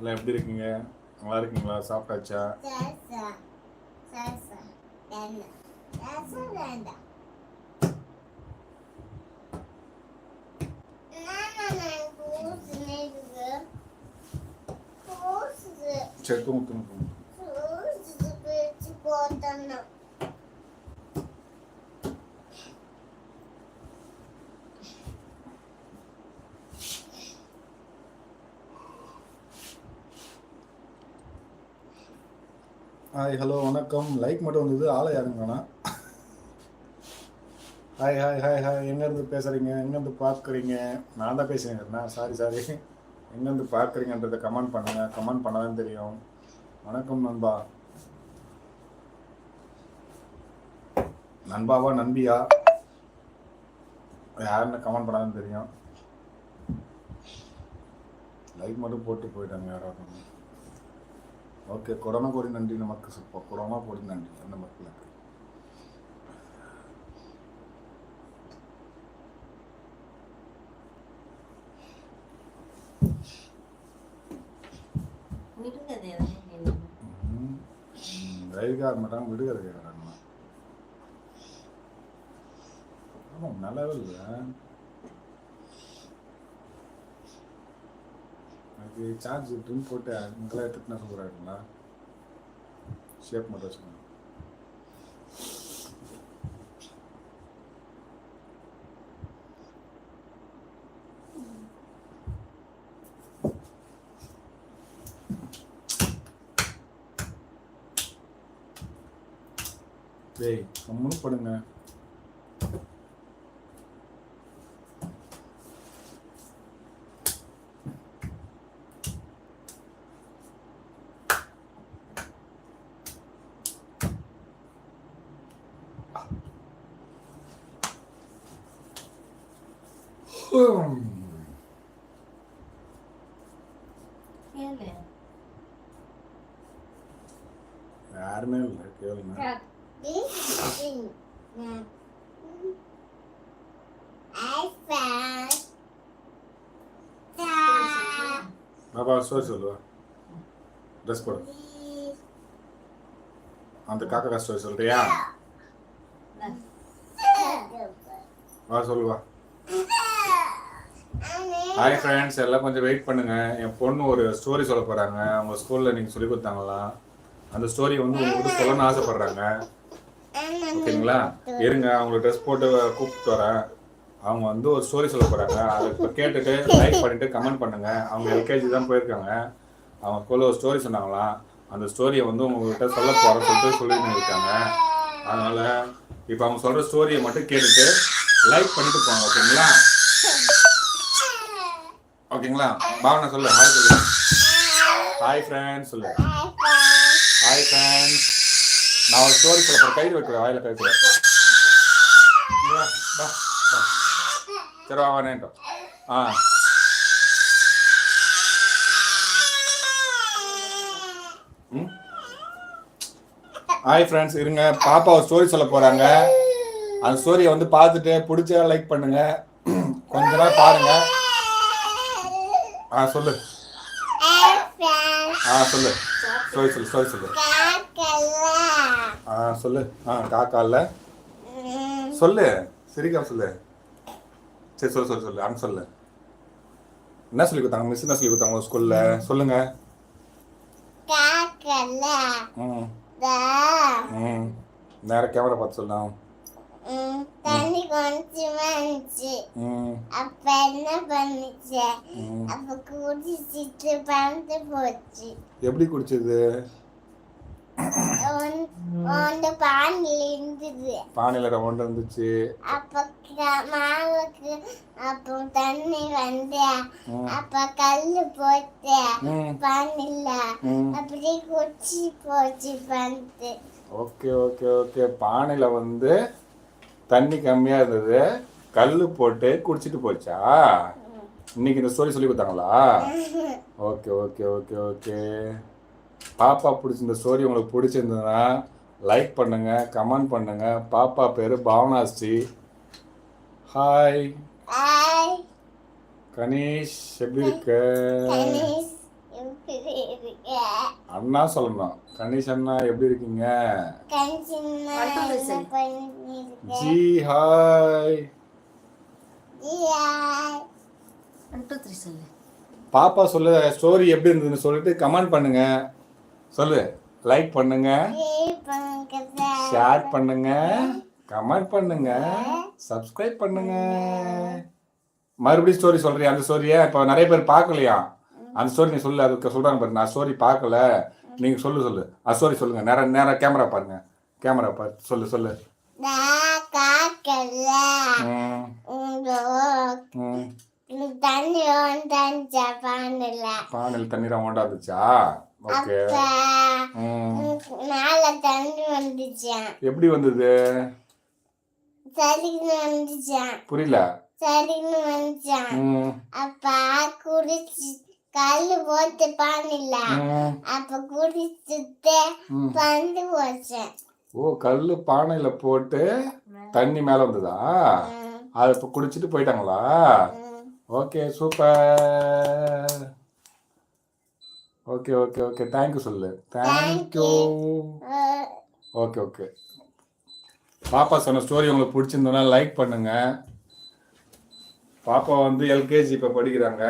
எல்லாம் எப்படி இருக்கீங்க நல்லா இருக்கீங்களா சாப்பிட்டாச்சா Salsa. Salsa. Dana. Salsa சரி தூங்கு தூங்கு போட்டணும். ஹாய் ஹலோ வணக்கம். லைக் மட்டும் வந்தது ஆளை யாருங்க வேணாம் ஹாய் ஹாய் ஹாய் ஹாய் எங்கேருந்து பேசுகிறீங்க எங்கேருந்து பார்க்குறீங்க? நான் தான் பேசுகிறேங்கண்ணா சாரி சாரி எங்கேருந்து பார்க்குறீங்கன்றத கமெண்ட் பண்ணுங்கள் கமெண்ட் பண்ணதான் தெரியும். வணக்கம் நண்பா. நண்பாவா நண்பியா? யாருன்னு கமெண்ட் பண்ணாதான் தெரியும். லைக் மட்டும் போட்டு போயிட்டாங்க யாராவது. ஓகே கொரோனா கோடி நன்றி நமக்கு சுப்போ கொரோனா கோடி நன்றி அந்த மக்களுக்கு. ரயில்கார் மட்டும் விடுகிறது கேட்குறாங்க ஆமாம் நல்லாவே இல்லை. எனக்கு சார்ஜ் ட்ரிம் போட்டு அங்கெல்லாம் எடுத்துட்டுனா நான் சொல்கிறாருங்களா ஷேப் மட்டும் வச்சுக்கோங்க. டேய் கம்முன்னு படுங்க. யாருமே இல்லை கேளுங்க. பாப்பா ஸ்டோரி சொல்லுவா. ட்ரெஸ் போடு. அந்த காக்கா ஸ்டோரி சொல்றியா? வா சொல்லுவா. ஹாய் ஃப்ரெண்ட்ஸ் எல்லாம் கொஞ்சம் வெயிட் பண்ணுங்க. என் பொண்ணு ஒரு ஸ்டோரி சொல்ல போறாங்க. அவங்க ஸ்கூல்ல நீங்க சொல்லி கொடுத்தாங்களா அந்த ஸ்டோரி வந்து உங்களுக்கு சொல்லணும்னு ஆசைப்படுறாங்க. ஓகேங்களா? இருங்க அவங்களுக்கு ட்ரெஸ் போட்டு கூப்பிட்டு வரேன். அவங்க வந்து ஒரு ஸ்டோரி சொல்ல போறாங்க. அதை இப்போ கேட்டுட்டு லைக் பண்ணிட்டு கமெண்ட் பண்ணுங்க. அவங்க எல்கேஜி தான் போயிருக்காங்க. அவங்க ஸ்கூல்ல ஒரு ஸ்டோரி சொன்னாங்களாம். அந்த ஸ்டோரியை வந்து உங்ககிட்ட சொல்ல போறேன் சொல்லிட்டு சொல்லிட்டு இருக்காங்க. அதனால இப்போ அவங்க சொல்ற ஸ்டோரியை மட்டும் கேட்டுட்டு லைக் பண்ணிட்டு போங்க ஓகேங்களா? ஓகேங்களா? பாவனா சொல்லு. ஹாய் சொல்லு. ஹாய் ஃப்ரெண்ட்ஸ் சொல்லு. ஹாய் ஃப்ரெண்ட்ஸ் நான் ஒரு ஸ்டோரி சொல்ல போகிறேன் கை வைக்கிறேன் வாயில வா. சரி வா வானேன்ட்டோம் ஆ. ஹாய் ஃப்ரெண்ட்ஸ் இருங்க. பாப்பா ஒரு ஸ்டோரி சொல்ல போகிறாங்க அந்த ஸ்டோரியை வந்து பார்த்துட்டு பிடிச்சா லைக் பண்ணுங்க. கொஞ்ச நேரம் பாருங்க. ஆ சொல்லு. ஆ சொல்லு. ஸ்டோரி சொல்லு ஸ்டோரி சொல்லு. ஆ சொல்லு. ஆ காக்கால சொல்லு. சிரிக்காம சொல்லு. சரி சொல்லு சொல்லு சொல்லு. அங்க சொல்லு. என்ன சொல்லி கொடுத்தாங்க? மிஸ் என்ன சொல்லி கொடுத்தாங்க? ஸ்கூல்ல சொல்லுங்க. ம். ம். நேர கேமரா பார்த்து சொல்லலாம் தண்ணி கொஞ்சம் வந்துச்சு அப்ப என்ன பண்ணுச்சு அப்ப குடிச்சிட்டு பறந்து போச்சு எப்படி குடிச்சது அந்த பானில இருந்தது பானையில் இருந்துச்சு அப்ப மாவுக்கு அப்போ தண்ணி வந்து. அப்ப கல்லு போட்டு ம் அப்படியே குச்சி போச்சு பந்து ஓகே ஓகே ஓகே பானையில் வந்து தண்ணி கம்மியாக இருந்தது கல் போட்டு குடிச்சிட்டு போச்சா? இன்னைக்கு இந்த ஸ்டோரி சொல்லி கொடுத்தாங்களா? Okay okay okay okay. பாப்பா பிடிச்சிருந்த ஸ்டோரி உங்களுக்கு பிடிச்சிருந்ததுன்னா லைக் பண்ணுங்க கமெண்ட் பண்ணுங்க. பாப்பா பேர் பாவனாஸ்ரீ. ஹாய் கணேஷ் எப்படி இருக்க? அண்ணா சொல்லணும். கணேஷ் அண்ணா எப்படி இருக்கீங்க? ஜி ஹாய். பாப்பா சொல்லு ஸ்டோரி எப்படி இருந்ததுன்னு சொல்லிட்டு கமெண்ட் பண்ணுங்க. சொல்லு லைக் பண்ணுங்க. ஷேர் பண்ணுங்க கமெண்ட் பண்ணுங்க. சப்ஸ்கிரைப் பண்ணுங்க. மறுபடியும் ஸ்டோரி சொல்றியா? அந்த ஸ்டோரியை இப்போ நிறைய பேர் பார்க்கலையா? அந்த ஸ்டோரி நீ சொல்லு அதுக்கு சொல்றாங்க பாரு நான் ஸ்டோரி பார்க்கல. நீங்க சொல்லு சொல்லு. அந்த ஸ்டோரி சொல்லுங்க. நேரா நேரா கேமரா பாருங்க. கேமரா பாரு சொல்லு சொல்லு. பானையில் தண்ணீர் ஓண்டாந்துச்சா? ஓகே. மேல தண்ணி வந்துச்சான் எப்படி வந்தது? சரின்னு வந்துச்சான் புரியல. சரின்னு வந்துச்சான் ம். அப்ப குடிச்சு கல்லு போட்டு பானில ம், அப்ப குடிச்சுட்டு. பந்து போச்சேன் ஓ கல் பானையில போட்டு தண்ணி மேல வந்ததா அதை இப்போ குடிச்சிட்டு போயிட்டாங்களா okay super okay okay okay thank you சொல்லு தேங்க்யூ ஓகே ஓகே பாப்பா சொன்ன ஸ்டோரி உங்களுக்கு பிடிச்சிருந்தோன்னா லைக் பண்ணுங்க. பாப்பா வந்து எல்கேஜி இப்போ படிக்கிறாங்க.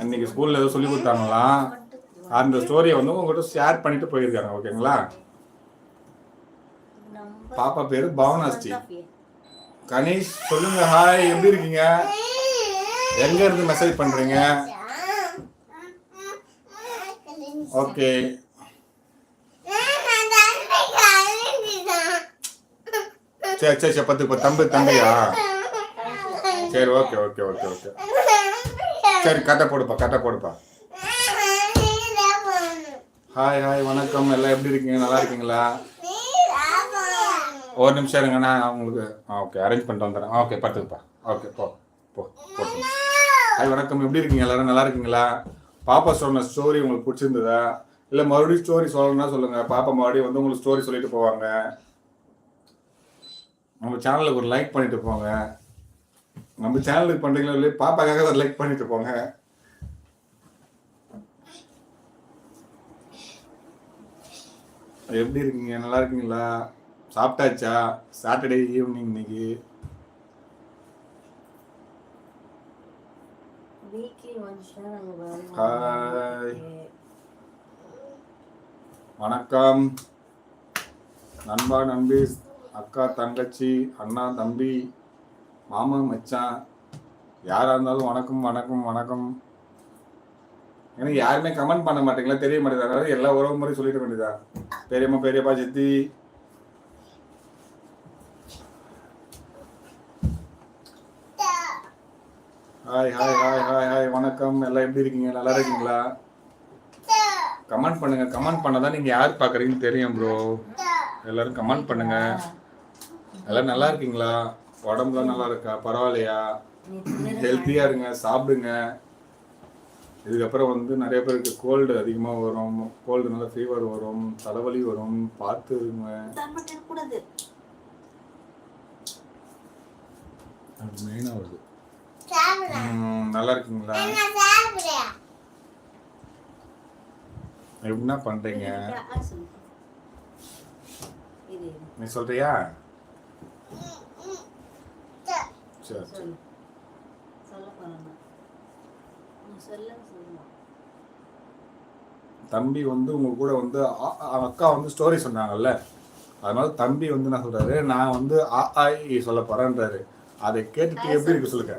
அன்னைக்கு ஸ்கூலில் ஏதோ சொல்லி கொடுத்தாங்களாம். அந்த ஸ்டோரியை வந்து உங்கள்கிட்ட ஷேர் பண்ணிட்டு போயிருக்காங்க ஓகேங்களா பாப்பா பேர் பவனாஸ்ரீ கணேஷ் சொல்லுங்க ஹாய் எப்படி இருக்கீங்க? எங்க இருந்து மெசேஜ் பண்றீங்க? ஓகே சரி சரி சரி பத்து இப்போ தம்பி தம்பியா? சரி ஓகே ஓகே ஓகே ஓகே சரி கட்டை போடுப்பா கட்டை போடுப்பா. ஹாய் ஹாய் வணக்கம். எல்லாம் எப்படி இருக்கீங்க? நல்லா இருக்கீங்களா? ஒரு நிமிஷம் இருங்கண்ணா உங்களுக்கு ஓகே அரேஞ்ச் பண்ணிட்டு வந்துடுறேன். ஓகே பார்த்துக்குப்பா ஓகே போ போ போட்டு ஹாய் வணக்கம். எப்படி இருக்கீங்க? எல்லாரும் நல்லா இருக்கீங்களா? பாப்பா சொன்ன ஸ்டோரி உங்களுக்கு பிடிச்சிருந்ததா? இல்லை மறுபடியும் ஸ்டோரி சொல்லணும்னா சொல்லுங்கள் பாப்பா மறுபடியும் வந்து உங்களுக்கு ஸ்டோரி சொல்லிட்டு போவாங்க. நம்ம சேனலுக்கு ஒரு லைக் பண்ணிட்டு போங்க. நம்ம சேனலுக்கு பண்றீங்களோ இல்லையோ? பாப்பாக்காக ஒரு லைக் பண்ணிட்டு போங்க எப்படி இருக்கீங்க? நல்லா இருக்கீங்களா? சாப்பிட்டாச்சா? சாட்டர்டே ஈவினிங் இன்னைக்கு. வணக்கம். நண்பா நம்பி அக்கா தங்கச்சி அண்ணா தம்பி மாமா மச்சான் யாராக இருந்தாலும் வணக்கம் வணக்கம் வணக்கம். ஏன்னா யாருமே கமெண்ட் பண்ண மாட்டீங்களா? தெரிய மாட்டேங்குது. அதாவது எல்லா உறவு முறை சொல்லிட வேண்டியதா பெரியம்மா பெரியப்பா சித்தி. Hi hi hi hi hi வணக்கம். எல்லாம் எப்படி இருக்கீங்க? நல்லா இருக்கீங்களா? கமெண்ட் பண்ணுங்க. கமெண்ட் பண்ணதான் நீங்க யார் பாக்குறீங்கன்னு தெரியும் ப்ரோ எல்லாரும் கமெண்ட் பண்ணுங்க. எல்லாம் நல்லா இருக்கீங்களா? உடம்புலாம் நல்லா இருக்கா பரவாயில்லையா ஹெல்த்தியா இருங்க சாப்பிடுங்க. இதுக்கப்புறம் வந்து நிறைய பேருக்கு கோல்டு அதிகமாக வரும். கோல்டுனால ஃபீவர் வரும் தலைவலி வரும். பார்த்து இருங்க. அது மெயினாக வருது. நல்லா இருக்கீங்களா? இது இது. நீ சொல்றியா? சரி சொல்ல. சொல்ல தம்பி வந்து உங்க கூட வந்து அக்கா வந்து ஸ்டோரி சொன்னாங்கல்ல. அதனால தம்பி வந்து என்ன சொல்றாரு? நான் வந்து ஆ ஆ இ சொல்ல போறேன்றாரு. அதை கேட்டுட்டு எப்படி இருக்கு சொல்லுங்க?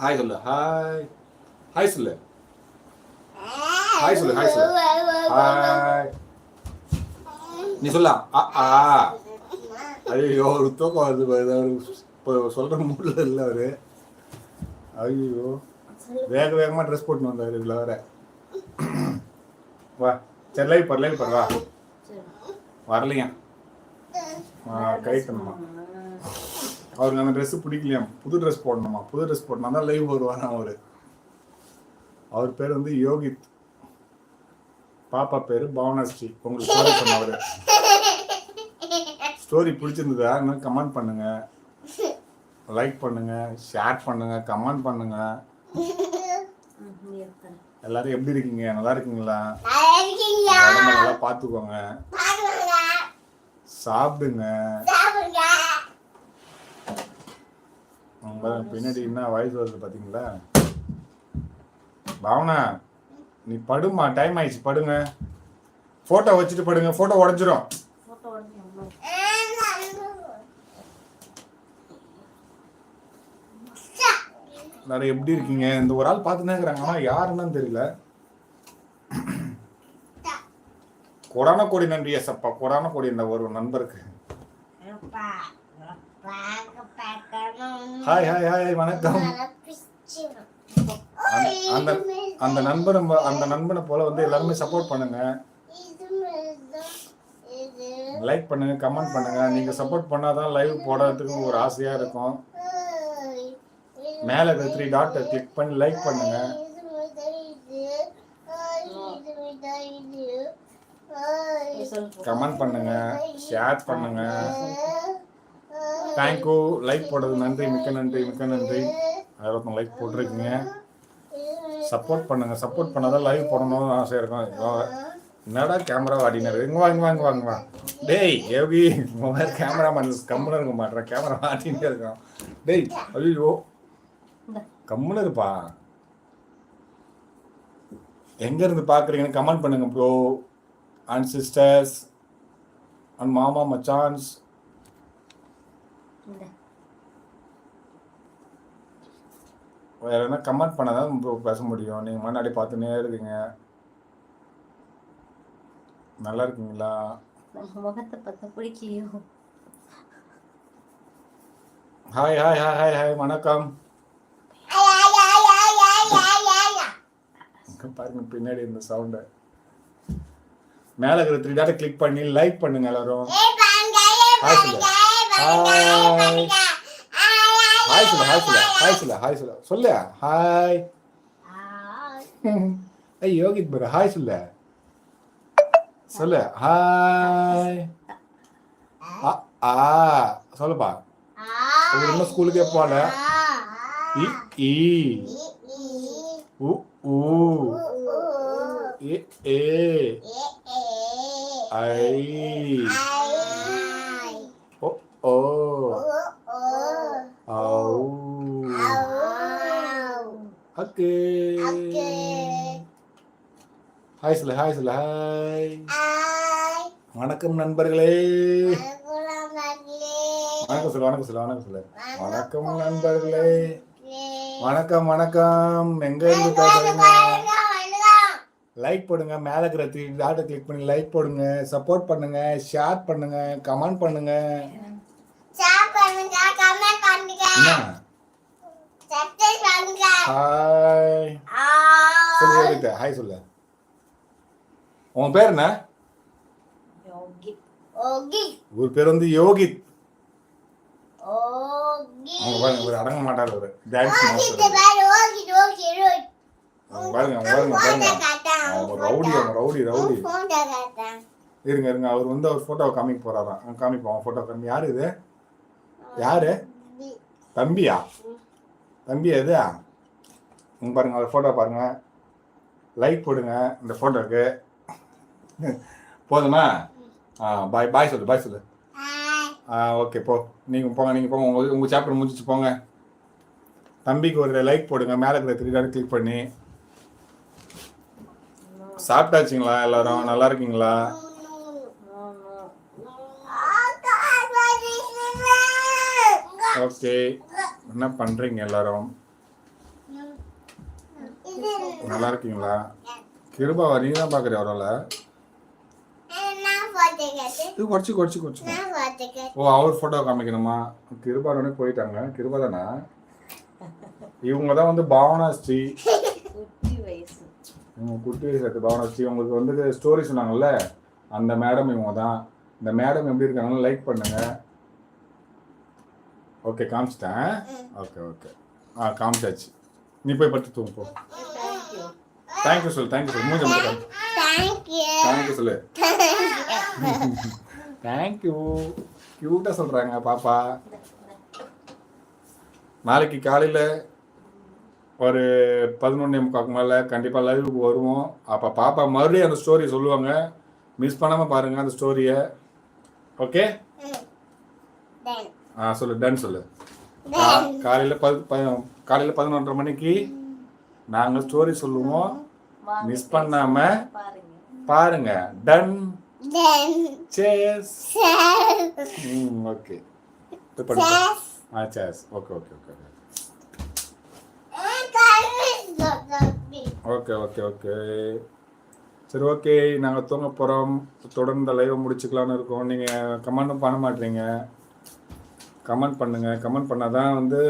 ஹாய் சொல்லு. ஹாய் ஹாய் சொல்லு. ஹாய் சொல்லு ஹாய் சொல்லு. ஹாய் நீ சொல்ல. ஆ. ஆ ஐயோ ஒரு தூக்கம் வருது இப்போ சொல்ற மூடில் இல்லை அவரு ஐயோ வேக வேகமா ட்ரெஸ் போட்டு வந்தாரு இதுல வர வா சரி லைவ் பாரு லைவ் பாரு வா. வரலையா? கைட்டணுமா அவருக்கு அந்த ட்ரெஸ் பிடிக்கலையாம் புது ட்ரெஸ் போடணுமா? புது ட்ரெஸ் போடணும்? தான் லைவ் வருவாராம் அவர். அவர் பேர் வந்து யோகித். பாப்பா பேர் பவனஸ்ரீ. உங்களுக்கு ஸ்டோரி சொன்னவர் ஸ்டோரி பிடிச்சிருந்ததா? இன்னும் கமெண்ட் பண்ணுங்கள் லைக் பண்ணுங்க ஷேர் பண்ணுங்க கமெண்ட் பண்ணுங்க. ம், நீ எடுத்துறேன் எல்லாரும் எப்படி இருக்கீங்க? நல்லா இருக்கீங்களா? நல்லா பார்த்துக்கோங்க சாப்பிடுங்க. பின்னாடி என்ன வயசு வருது பார்த்தீங்களா பாவனா நீ படுமா? டைம் ஆயிடுச்சு படுங்க. ஃபோட்டோ வச்சுட்டு படுங்க. ஃபோட்டோ உடஞ்சிரும். எல்லாரும் எப்படி இருக்கீங்க? இந்த ஒரு ஆள் பார்த்துனே இருக்கிறாங்க. ஆனால் யாருன்னு தெரியல. கொடான கோடி நன்றி எஸ்அப்பா கொடான கோடி இந்த ஒரு நண்பருக்கு. அப்பா ஹாய் ஹாய் ஹாய் வணக்கம். அந்த- அந்த நண்பனை அந்த நண்பனை போல வந்து எல்லாருமே சப்போர்ட் பண்ணுங்க. லைக் பண்ணுங்க கமெண்ட் பண்ணுங்க. நீங்க சப்போர்ட் பண்ணாதான் லைவ் போடுறதுக்கு ஒரு ஆசையா இருக்கும். மேல இருக்கிற த்ரீ டாட்டை கிளிக் பண்ணி லைக் பண்ணுங்க. கமெண்ட் பண்ணுங்க ஷேர் பண்ணுங்க. தேங்க்யூ லைக் போடுறது நன்றி. மிக்க நன்றி மிக்க நன்றி. அறுபத்தொன்று லைக் போட்டிருக்கீங்க. சப்போர்ட் பண்ணுங்க. சப்போர்ட் பண்ணாதான் லைவ் போடணும்னு ஆசை இருக்கும். என்னடா கேமரா வாடினாரு? இங்க வாங்க வாங்க வாங்க வா டேய் எப்படி மொபைல் கேமரா மேன் கம்முன்னு இருக்க மாட்டேற கேமரா மாட்டிகிட்டே இருக்கான். டேய் ஐயோ கம்முன்னு இருப்பா. எங்க இருந்து பாக்குறீங்கன்னு கமெண்ட் பண்ணுங்க ப்ரோ அண்ட் சிஸ்டர்ஸ் அண்ட் மாமா மச்சான்ஸ். வேற என்ன கமெண்ட் பண்ணாதான் bro பேச முடியும்? நீங்க முன்னாடி பார்த்துனே இருக்கீங்க. நல்லா இருக்கீங்களா? முகத்தை பார்த்தா பிடிக்கலையோ? Hi hi hi hi hi வணக்கம் ஐயா, ஐயா, ஐயா, ஐயா, ஐயா, ஐயா. இங்க பாருங்க பின்னாடி இந்த சவுண்டு மேல இருக்கிற த்ரீ டாட்டை கிளிக் பண்ணி லைக் பண்ணுங்க எல்லாரும். ஹாய் சொல்லு ஹாய் சொல்லு ஹாய் சொல்லு ஹாய் சொல்லு ஹாய் சொல்லு சொல்லு. ஹாய் ஐயா. யோகித் பரு. ஹாய் சொல்லு சொல்லு. ஹாய் ஆ. சொல்லுப்பா. இன்னும் ஸ்கூலுக்கே போகல. இ ஈ உ ஊ ஏ ஏ ஐ ஓ ஓ ஔ ஓகே ஹாய் சொல்லு ஹாய் சொல்லு ஹாய் வணக்கம் நண்பர்களே வணக்கம் சொல்லு வணக்கம் சொல்லு வணக்கம் சொல்லு வணக்கம் நண்பர்களே வணக்கம் வணக்கம். எங்க இருந்து பேசுறீங்க லைக் போடுங்க மேல இருக்கிற த்ரீ டாட்டை கிளிக் பண்ணி லைக் போடுங்க. சப்போர்ட் பண்ணுங்க ஷேர் பண்ணுங்க கமெண்ட் பண்ணுங்க. ஹாய் ஹாய் சொல்லு உன் பேர் என்ன? ஒரு பேர் வந்து யோகித். ஓகே அவங்க பாருங்க ஒரு அடங்க மாட்டார் ஒரு டான்ஸ் மாஸ்டர் அவங்க பாருங்க அவங்க பாருங்க பாருங்க. அவங்க ரவுடி அவங்க ரவுடி ரவுடி. இருங்க இருங்க அவர் வந்து அவர் போட்டோவை காமிக்க போறாராம் அவன் காமிப்போம் அவன் போட்டோ காமி யாரு இது? யாரு? தம்பியா? தம்பி எது? இங்க பாருங்க அவர் போட்டோ பாருங்க. லைக் போடுங்க இந்த போட்டோக்கு போதுமா? ஆ பாய் பாய் சொல்லு பாய் சொல்லு. ஆ ஓகே போ. நீங்கள் போங்க நீங்கள் போங்க. உங்கள் உங்கள் சாப்டர் முடிச்சிச்சு போங்க. தம்பிக்கு ஒரு லைக் போடுங்க. மேலே இருக்கிற த்ரீ டாட் கிளிக் பண்ணி. சாப்பிட்டாச்சுங்களா எல்லாரும்? நல்லா இருக்கீங்களா? ஓகே என்ன பண்ணுறீங்க எல்லாரும்? நல்லா இருக்கீங்களா? கிருபாவா நீ தான் பார்க்குறிய அவரால் இது குறைச்சி குறைச்சி குறைச்சி. ஓ அவர் ஃபோட்டோ காமிக்கணுமா? கிருபாரோட போயிட்டாங்க. கிருபா தானே இவங்க தான் வந்து பாவனா ஸ்ரீ குட்டி வயசு. இவங்க குட்டி சேர்த்து பாவனா ஸ்ரீ உங்களுக்கு வந்து ஸ்டோரி சொன்னாங்கல்ல? அந்த மேடம் இவங்க தான் இந்த மேடம் எப்படி இருக்காங்கன்னு லைக் பண்ணுங்க. ஓகே காமிச்சிட்டேன். ஓகே ஓகே ஆ காமிச்சாச்சு. நீ போய் படுத்து தூங்கு போ. தேங்க்யூ சொல்லு தேங்க்யூ சொல்லு. மூஞ்ச தேங்க்யூ சொல்லு. தேங்க்யூ க்யூட்டாக சொல்கிறாங்க பாப்பா. நாளைக்கு காலையில் ஒரு பதினொன்னே முக்காக்கு மேலே கண்டிப்பாக லைவுக்கு வருவோம். அப்போ பாப்பா மறுபடியும் அந்த ஸ்டோரி சொல்லுவாங்க. மிஸ் பண்ணாமல் பாருங்கள் அந்த ஸ்டோரியை ஓகே. ஆ சொல்லு டன் சொல்லு. காலையில பது காலையில பதினொன்றரை மணிக்கு நாங்க ஸ்டோரி சொல்லுவோம். மிஸ் பண்ணாம பாருங்க. பாருங்க. டன். Chess Chess. ம் ஓகே படிப்போம் Chess. ஆ chess okay okay okay. Okay okay okay சரி ஓகே நாங்கள் தூங்க போகிறோம் தொடர்ந்து லைவை முடிச்சுக்கலான்னு இருக்கோம். நீங்கள் கமெண்ட்டும் பண்ண மாட்டீங்க. கமெண்ட் பண்ணுங்க. கமெண்ட் பண்ணால் தான் வந்து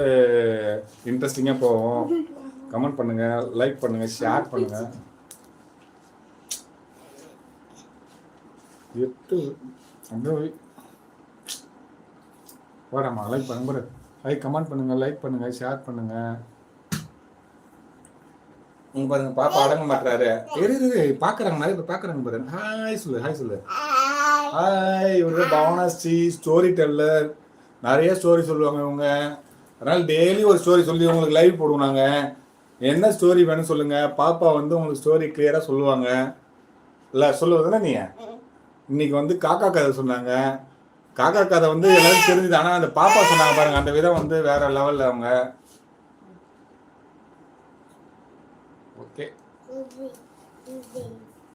இன்ட்ரெஸ்டிங்காக போகும் கமெண்ட் பண்ணுங்க. லைக் பண்ணுங்க. ஷேர் பண்ணுங்க. எட்டு அப்படியே வாடாம்மா லைக் பண்ணுங்க பாரு லைக் கமெண்ட் பண்ணுங்க லைக் பண்ணுங்க ஷேர் பண்ணுங்க. உங்க பாருங்க பாப்பா அடங்க மாட்டாரு இரு இரு பாக்குறாங்க நிறைய பேர் பாக்குறாங்க பாருங்க ஹாய் சொல்லு ஹாய் சொல்லு. ஹாய் இவங்க பவனா ஸ்டோரி டெல்லர் நிறைய ஸ்டோரி சொல்லுவாங்க இவங்க. அதனால டெய்லி ஒரு ஸ்டோரி சொல்லி உங்களுக்கு லைவ் போடுவோம் நாங்க. என்ன ஸ்டோரி வேணும் சொல்லுங்க. பாப்பா வந்து உங்களுக்கு ஸ்டோரி கிளியரா சொல்லுவாங்க. இல்ல சொல்லுவதுன்னா நீ? இன்னைக்கு வந்து காக்கா கதை சொன்னாங்க காக்கா கதை வந்து எல்லாரும் தெரிஞ்சுது ஆனால் அந்த பாப்பா சொன்னாங்க பாருங்க அந்த விதம் வந்து வேற லெவல்ல அவங்க ஓகே Uzi. Uzi.